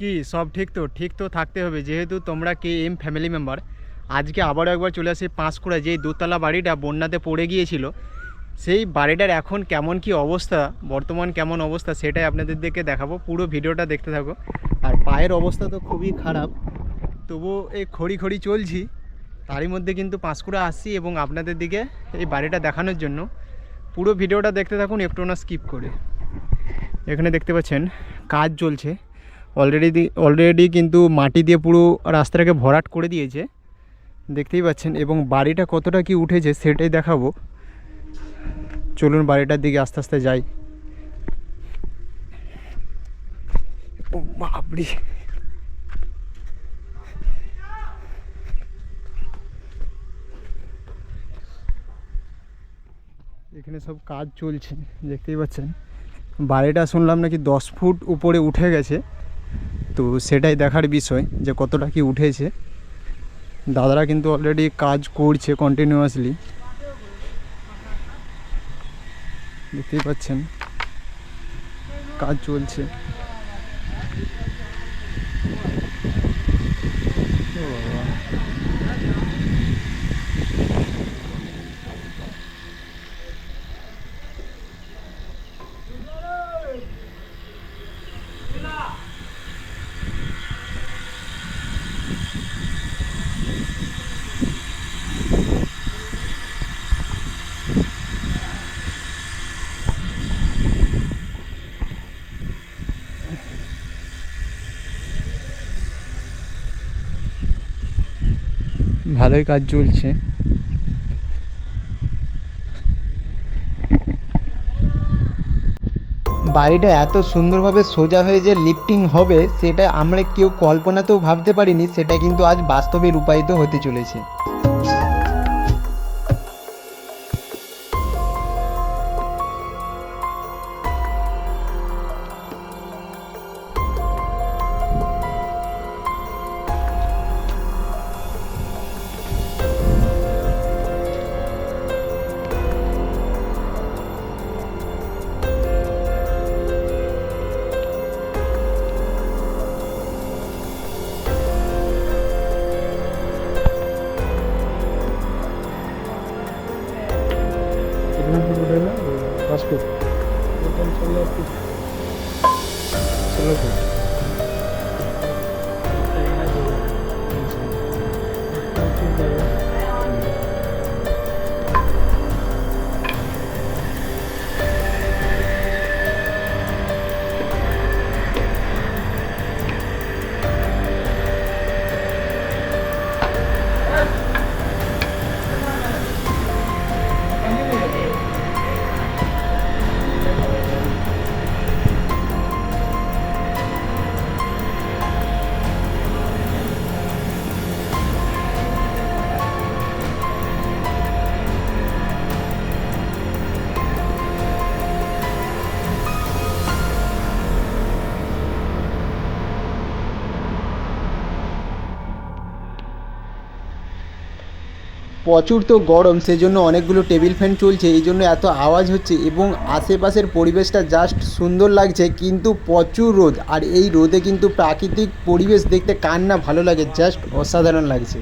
কি সব ঠিক তো? ঠিক তো থাকতে হবে। যেহেতু তোমরা কে এম ফ্যামিলি মেম্বার আজকে আবারও একবার চলে আসি পাঁশকুড়া যেই দোতলা বাড়িটা বন্যাতে পড়ে গিয়েছিল, সেই বাড়িটার এখন কেমন কি অবস্থা, বর্তমান কেমন অবস্থা সেটাই আপনাদের দিকে দেখাবো। পুরো ভিডিওটা দেখতে থাকো। আর পায়ের অবস্থা তো খুবই খারাপ, তবুও এই খড়ি খড়ি চলছি। তারই মধ্যে কিন্তু পাঁশকুড়া আসছি এবং আপনাদের দিকে এই বাড়িটা দেখানোর জন্য। পুরো ভিডিওটা দেখতে থাকুন, একটু না স্কিপ করে। এখানে দেখতে পাচ্ছেন, কাজ চলছে। অলরেডি অলরেডি কিন্তু মাটি দিয়ে পুরো রাস্তাটাকে ভরাট করে দিয়েছে। দেখতেই পাচ্ছেন, এবং বাড়িটা কতটা কি উঠেছে সেটাই দেখাবো। চলুন বাড়িটার দিকে আস্তে আস্তে যাই। ও বাবরি এখানে সব কাজ চলছে, দেখতেই পাচ্ছেন। বাড়িটা শুনলাম নাকি দশ ফুট উপরে উঠে গেছে। তো সেটাই দেখার বিষয় যে কতটা কি উঠেছে। দাদারা কিন্তু অলরেডি কাজ করছে কন্টিনিউয়াসলি দেখতেই পাচ্ছেন, কাজ চলছে ও বাবা। ভালোই কাজ চলছে। বাড়িটা এত সুন্দরভাবে সোজা হয়ে যে লিফটিং হবে, সেটা আমরা কেউ কল্পনাতেও ভাবতে পারিনি, সেটা কিন্তু আজ বাস্তবে রূপায়িত হতে চলেছে। कितना फुट প্রচুর তো গরম, সেজন্য অনেকগুলো টেবিল ফ্যান চলছে, এই জন্য এত আওয়াজ হচ্ছে এবং আশেপাশের পরিবেশটা জাস্ট সুন্দর লাগছে, কিন্তু প্রচুর রোদ, আর এই রোদে কিন্তু প্রাকৃতিক পরিবেশ দেখতে কার না ভালো লাগে জাস্ট অসাধারণ লাগছে।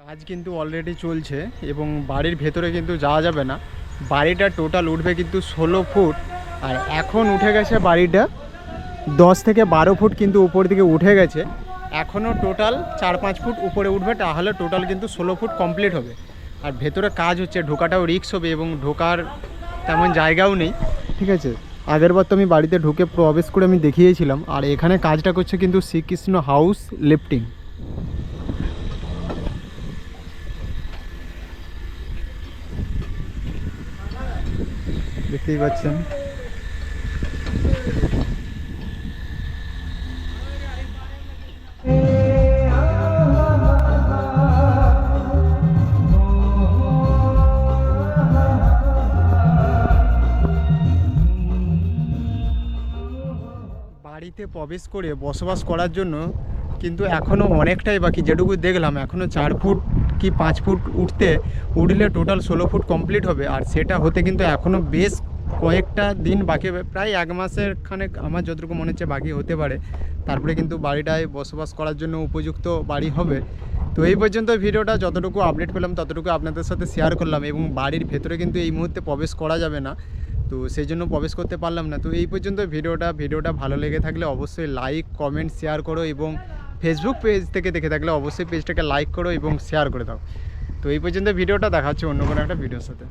কাজ কিন্তু অলরেডি চলছে এবং বাড়ির ভেতরে কিন্তু যাওয়া যাবে না, বাড়িটা টোটাল উঠবে কিন্তু ষোলো ফুট, আর এখন উঠে গেছে বাড়িটা দশ থেকে বারো ফুট কিন্তু উপর দিকে উঠে গেছে এখনও টোটাল চার পাঁচ ফুট উপরে উঠবে, তাহলে টোটাল কিন্তু ষোলো ফুট কমপ্লিট হবে। আর ভেতরে কাজ হচ্ছে, ঢোকাটাও রিক্স হবে এবং ঢোকার তেমন জায়গাও নেই। ঠিক আছে? আগের বার তো আমি বাড়িতে ঢুকে প্রবেশ করে আমি দেখিয়েছিলাম, আর এখানে কাজটা করছে কিন্তু শ্রীকৃষ্ণ হাউস লিফটিং। দেখতেই পাচ্ছেন? বাড়িতে প্রবেশ করে বসবাস করার জন্য কিন্তু এখনও অনেকটাই বাকি। যেটুকু দেখলাম, এখনও চার ফুট কি পাঁচ ফুট উঠতে উঠলে টোটাল ষোলো ফুট কমপ্লিট হবে। আর সেটা হতে কিন্তু এখনও বেশ কয়েকটা দিন বাকি প্রায় এক মাসের খানেক আমার যতটুকু মনে হচ্ছে বাকি হতে পারে। তারপরে কিন্তু বাড়িটায় বসবাস করার জন্য উপযুক্ত বাড়ি হবে। তো এই পর্যন্ত ভিডিওটা যতটুকু আপডেট পেলাম, ততটুকু আপনাদের সাথে শেয়ার করলাম এবং বাড়ির ভেতরে কিন্তু এই মুহূর্তে প্রবেশ করা যাবে না। তো সেই জন্য প্রবেশ করতে পারলাম না। তো এই পর্যন্ত ভিডিওটা। ভিডিওটা ভালো লেগে থাকলে অবশ্যই লাইক কমেন্ট শেয়ার করো এবং ফেসবুক পেজ থেকে দেখে থাকলে অবশ্যই পেজটাকে লাইক করো এবং শেয়ার করে দাও। তো এই পর্যন্ত ভিডিওটা। দেখা হচ্ছে অন্য কোনো একটা ভিডিওর সাথে।